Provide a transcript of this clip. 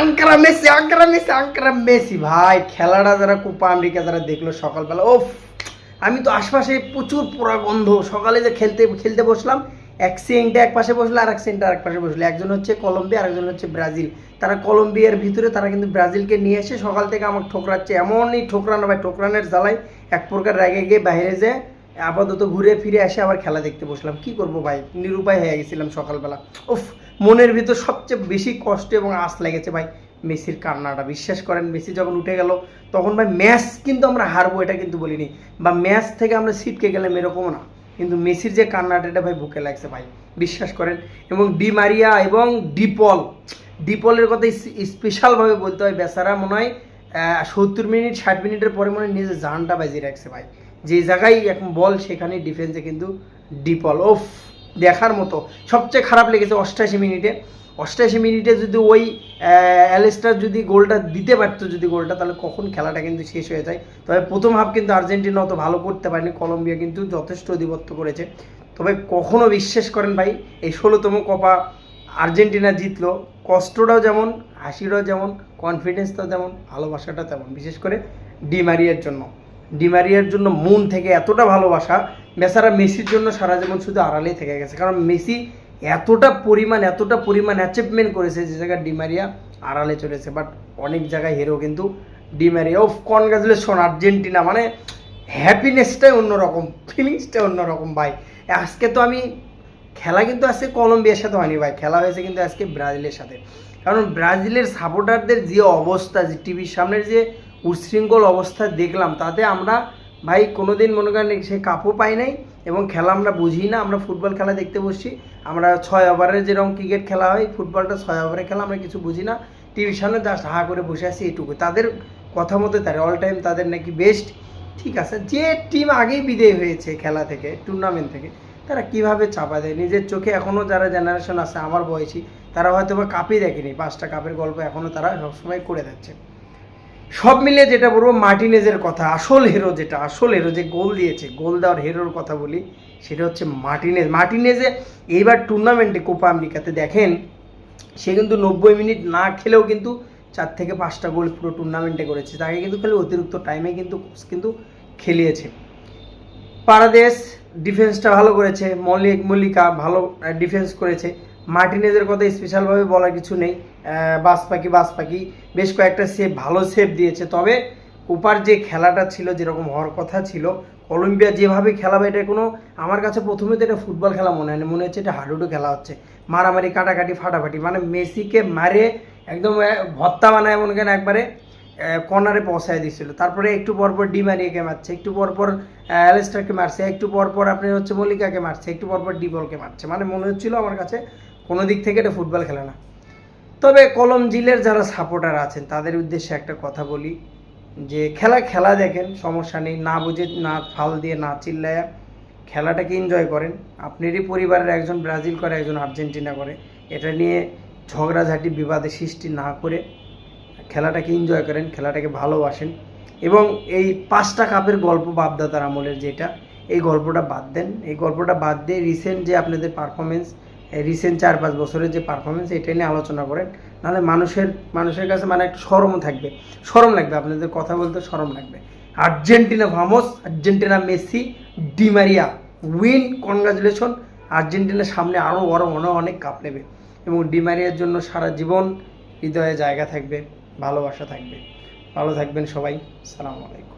Ankara Messi Ankara Messi Ankara Messi. ভাই, খেলাটা যারা কোপা আমেরিকা যারা দেখল সকালবেলা, ওফ, আমি তো আশপাশে প্রচুর পোড়া গন্ধ। সকালে যে খেলতে খেলতে বসলাম, এক সেন্টে এক পাশে বসল আর এক আর এক পাশে বসল। একজন হচ্ছে কলম্বিয়া, আরেকজন হচ্ছে ব্রাজিল। তারা কলম্বিয়ার ভিতরে, তারা কিন্তু ব্রাজিলকে নিয়ে এসে সকাল থেকে আমার ঠোকরাচ্ছে। এমনই ঠোকরানো, ভাই, ঠোকরানের জ্বালায় এক প্রকার রেগে গিয়ে বাইরে যে আপাতত ঘুরে ফিরে এসে আবার খেলা দেখতে বসলাম। কি করব ভাই? নিরুপায় হয়ে গেছিলাম সকালবেলা। উফ, মনের ভিতর সবচেয়ে বেশি কষ্ট এবং আশ লেগেছে ভাই মেসির কান্নাটা। বিশ্বাস করেন, মেসি যখন উঠে গেল, তখন ভাই ম্যাচ কিন্তু আমরা হারবো, এটা কিন্তু বলিনি। বা ম্যাচ থেকে আমরা ছিটকে গেলাম, এরকমও না। কিন্তু মেসির যে কান্নাটা, এটা ভাই বুকে লাগছে ভাই। বিশ্বাস করেন। এবং ডি মারিয়া এবং ডিপল। ডিপলের কথা স্পেশালভাবে বলতে হয়, বেচারা মনে হয় সত্তর মিনিট, ষাট মিনিটের পরে মনে হয় নিজের জানটা বাজিয়ে রাখছে ভাই। যে জায়গায় এখন বল, সেখানে ডিফেন্সে কিন্তু ডিপল ওফ, দেখার মতো। সবচেয়ে খারাপ লেগেছে অষ্টাশি মিনিটে। অষ্টাশি মিনিটে যদি ওই অ্যালেস্টার যদি গোলটা দিতে পারতো, যদি গোলটা, তাহলে কখন খেলাটা কিন্তু শেষ হয়ে যায়। তবে প্রথম হাফ কিন্তু আর্জেন্টিনা অত ভালো করতে পারেনি। কলম্বিয়া কিন্তু যথেষ্ট অধিপত্য করেছে। তবে কখনো বিশ্বাস করেন ভাই, এই ষোলোতম কপা আর্জেন্টিনা জিতলো। কষ্টটাও যেমন, হাসিটাও যেমন কনফিডেন্সটাও যেমন ভালোবাসাটা তেমন। বিশেষ করে ডিমারিয়ার জন্য। ডিমারিয়ার জন্য মন থেকে এতটা ভালোবাসা বেচারা মেসির জন্য সারা জীবন শুধু আড়ালেই থেকে গেছে। কারণ মেসি এতটা পরিমাণ এতটা পরিমাণ অ্যাচিভমেন্ট করেছে যে জায়গায় ডিমারিয়া আড়ালে চলেছে। বাট অনেক জায়গায় হেরো কিন্তু ডিমারিয়া অফ কনগ্রাচুলেশন আর্জেন্টিনা। মানে হ্যাপিনেসটাই অন্যরকম ফিলিংসটাই অন্যরকম ভাই। আজকে তো আমি, খেলা কিন্তু আজকে কলম্বিয়ার সাথে হয়নি ভাই। খেলা হয়েছে কিন্তু আজকে ব্রাজিলের সাথে। কারণ ব্রাজিলের সাপোর্টারদের যে অবস্থা, যে টিভির সামনের যে উচ্ছৃঙ্খল অবস্থা দেখলাম। তাতে আমরা ভাই কোনো দিন মনে করেন সে কাপও পাই নাই এবং খেলা আমরা বুঝি না। আমরা ফুটবল খেলা দেখতে বসছি। আমরা ছয় ওভারের যেরকম ক্রিকেট খেলা হয়, ফুটবলটা ছয় ওভারে খেলা আমরা কিছু বুঝি না। টিভির সামনে জাস্ট হা করে বসে আছি এটুকু। তাদের কথা মতো তারা অল টাইম তাদের নাকি বেস্ট ঠিক আছে, যে টিম আগেই বিদেয় হয়েছে খেলা থেকে টুর্নামেন্ট থেকে, তারা কীভাবে চাপা দেয়? নিজের চোখে এখনও যারা জেনারেশন আছে, আমার বয়সী, তারা হয়তো বা কাপই দেখেনি। পাঁচটা কাপের গল্প এখনও তারা সবসময় করে যাচ্ছে সব মিলিয়ে যেটা বলব মার্টিনেজের কথা, আসল হিরো যেটা, আসল হিরো যে গোল দিয়েছে, গোল দেওয়ার হিরোর কথা বলি, সেটা হচ্ছে মার্টিনেজ। মার্টিনেজে এইবার টুর্নামেন্টে কোপা আমেরিকাতে দেখেন, সে কিন্তু নব্বই মিনিট না খেলেও কিন্তু চার থেকে পাঁচটা গোল পুরো টুর্নামেন্টে করেছে। তাকে কিন্তু খালি অতিরিক্ত টাইমে কিন্তু কিন্তু খেলিয়েছে। পারাদেশ ডিফেন্সটা ভালো করেছে, মল্লিক মল্লিকা ভালো ডিফেন্স করেছে। মার্টিনেজের কথা স্পেশালভাবে বলার কিছু নেই বাস পাখি বাস পাখি বেশ কয়েকটা সেভ ভালো সেভ দিয়েছে। তবে কোপার যে খেলাটা ছিল, যেরকম হওয়ার কথা ছিল, কলম্বিয়া যেভাবে খেলাবে, এটা কোনো, আমার কাছে প্রথমে তো এটা ফুটবল খেলা মনে হয় না মনে হচ্ছে এটা হাডুডু খেলা হচ্ছে। মারামারি, কাটাকাটি, ফাটাফাটি মানে মেসিকে মারে, একদম ভত্তা বানায় মনে কেন একবারে কর্নারে পৌঁছায় দিচ্ছিল তারপরে একটু পরপর ডিমারিয়াকে মারছে, একটু পরপর অ্যালেস্টারকে মারছে, একটু পরপর আপনি হচ্ছে মল্লিকাকে মারছে, একটু পরপর ডিবলকে মারছে মানে মনে হচ্ছিল আমার কাছে কোনো দিক থেকে এটা ফুটবল খেলা না। তবে কলম জিলের যারা সাপোর্টার আছেন, তাদের উদ্দেশ্যে একটা কথা বলি, যে খেলা খেলা দেখেন, সমস্যা নেই, না বুঝে, না ফাল দিয়ে, না চিল্লায়া খেলাটাকে এনজয় করেন। আপনারই পরিবারের একজন, ব্রাজিল করে একজন, আর্জেন্টিনা করে, এটা নিয়ে ঝগড়াঝাটি, বিবাদে সৃষ্টি না করে খেলাটাকে এনজয় করেন, খেলাটাকে ভালোবাসেন। এবং এই পাঁচটা কাপের গল্প বাপদাদার আমলের যেটা, এই গল্পটা বাদ দেন। এই গল্পটা বাদ দিয়ে রিসেন্ট যে আপনাদের পারফরমেন্স রিসেন্ট চার পাঁচ বছরের যে পারফরমেন্স এটা নিয়ে আলোচনা করেন। নাহলে মানুষের মানুষের কাছে মানে একটা সরমও থাকবে। সরম লাগবে, আপনাদের কথা বলতে সরম লাগবে। Argentina vamos, Argentina Messi Di Maria win, congratulation. আর্জেন্টিনার সামনে আরও বড় মনে অনেক কাপ নেবে। এবং ডিমারিয়ার জন্য সারা জীবন হৃদয়ে জায়গা থাকবে, ভালোবাসা থাকবে। ভালো থাকবেন সবাই। সালামু আলাইকুম।